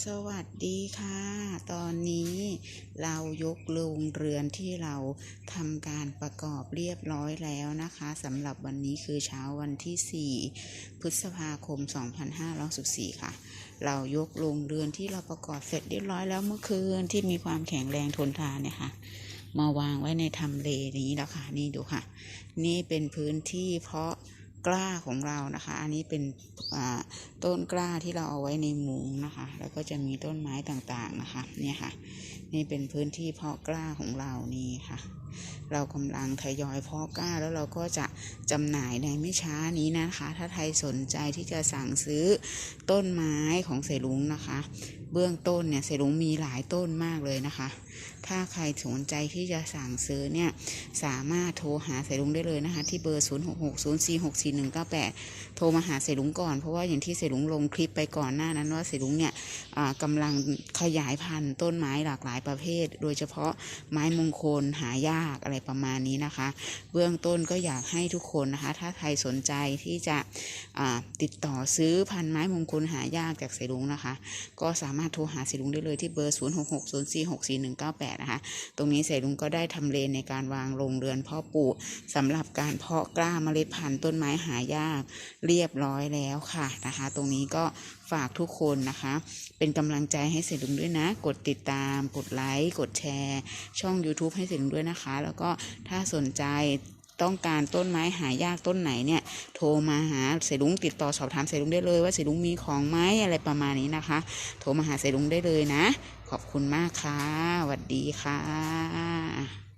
สวัสดีค่ะ ตอนนี้เรายกโรงเรือนที่เราทำการประกอบเรียบร้อยแล้วนะคะสำหรับวันนี้คือเช้าวันที่ 4 พฤษภาคม 2564 ค่ะ เรายกโรงเรือนที่เราประกอบเสร็จเรียบร้อยแล้วเมื่อคืนที่มีความแข็งแรงทนทานเนี่ยค่ะ มาวางไว้ในทำเลนี้แล้วค่ะ นี่ดูค่ะ นี่เป็นพื้นที่เพาะ กล้าของเรานะคะ อันนี้เป็นต้นกล้าที่เราเอาไว้ในมุ้งนะคะ แล้วก็จะมีต้นไม้ต่างๆนะคะเนี่ยค่ะ นี่เป็นพื้นที่เพาะกล้าของเรานี่ค่ะ เรากำลังทยอยเพาะกล้าแล้วเราก็จะจำหน่ายในไม่ช้านี้นะคะ ถ้าใครสนใจที่จะสั่งซื้อต้นไม้ของเสรุงนะคะ เบื้องต้นเนี่ยเสรุงมีหลายต้นมากเลยนะคะ ถ้าใครสนใจที่จะสั่งซื้อเนี่ยสามารถโทรหาเสรุงได้เลยนะคะ ที่เบอร์ 0 6 6 0 4 6 4 1 9 8 โทรมาหาเสรุงก่อน เพราะว่าอย่างที่เสรุงลงคลิปไปก่อนหน้านั้นว่าเสรุงเนี่ยอ่ากำลังขยายพันธุ์ต้นไม้หลากหลายประเภท โดยเฉพาะไม้มงคลหายากอะไรประมาณนี้นะคะ เบื้องต้นก็อยากให้ทุกคนนะคะ ถ้าใครสนใจที่จะติดต่อซื้อพันธุ์ไม้มงคลหายากจากเสรุงนะคะ ก็สามารถโทรหาเสรุงได้เลยที่เบอร์ 0 6 6 0 4 6 4 1 9 8 นะคะ ตรงนี้เสรุงก็ได้ทำเลในการวางโรงเรือนเพ่อปลูกสำหรับการเพาะกล้าเมล็ดพันธุ์ต้นไม้หายากเรียบร้อยแล้วค่ะนะคะ ตรงนี้ก็ฝากทุกคนนะคะ เป็นกำลังใจให้เสรุงด้วยนะ กดติดตาม กดไลค์ กดแชร์ ช่อง YouTube ให้เสรุงด้วยนะคะ แล้วก็ถ้าสนใจต้องการต้นไม้หายากต้นไหนเนี่ย โทรมาหาเสรุงติดต่อสอบถามเสรุงได้เลยว่าเสรุงมีของไหมอะไรประมาณนี้นะคะ โทรมาหาเสรุงได้เลยนะ ขอบคุณมากค่ะสวัสดีค่ะ